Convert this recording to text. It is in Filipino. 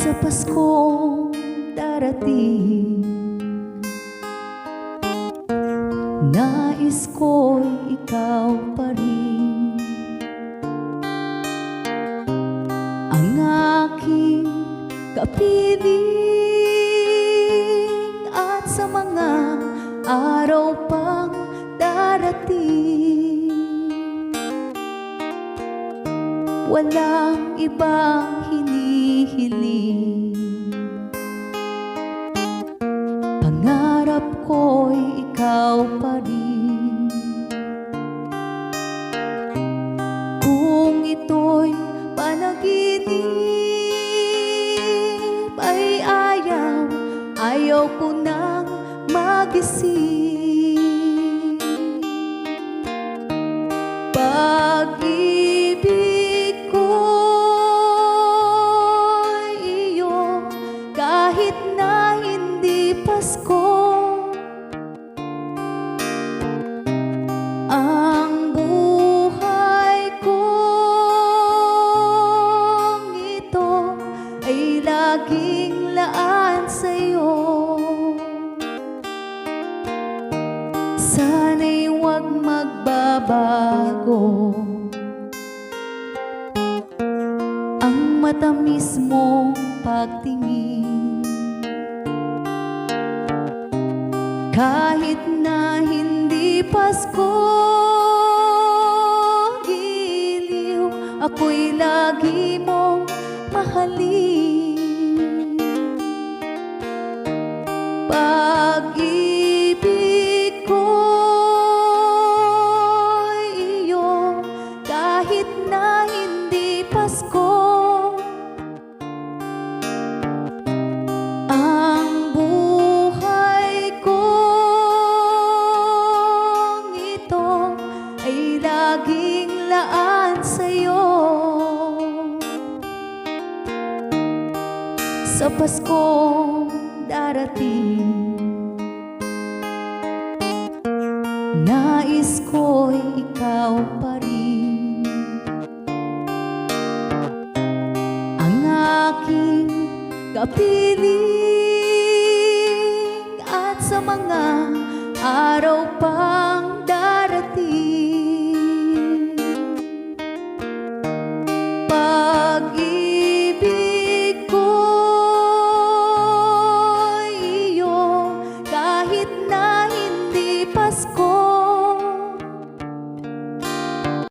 Paskong darating. Nais ko'y ikaw pa rin. Ang aking kapiling At sa mga araw pang darating. Walang ibang hinihiling Pangarap ko'y ikaw pa rin. Kung ito'y panaginip Ay ayaw, ayaw ko nang magising ay laging laan sa'yo. Sana'y huwag magbabago. Ang matamis mong pagtingin. Kahit na hindi Pasko Ako'y lagi mong mahalin na hindi Pasko. Ang buhay kong ito ay laging laan sa'yo. Sa Paskong darating Nais ko'y ikaw pa rin aking kapiling. At sa mga araw pang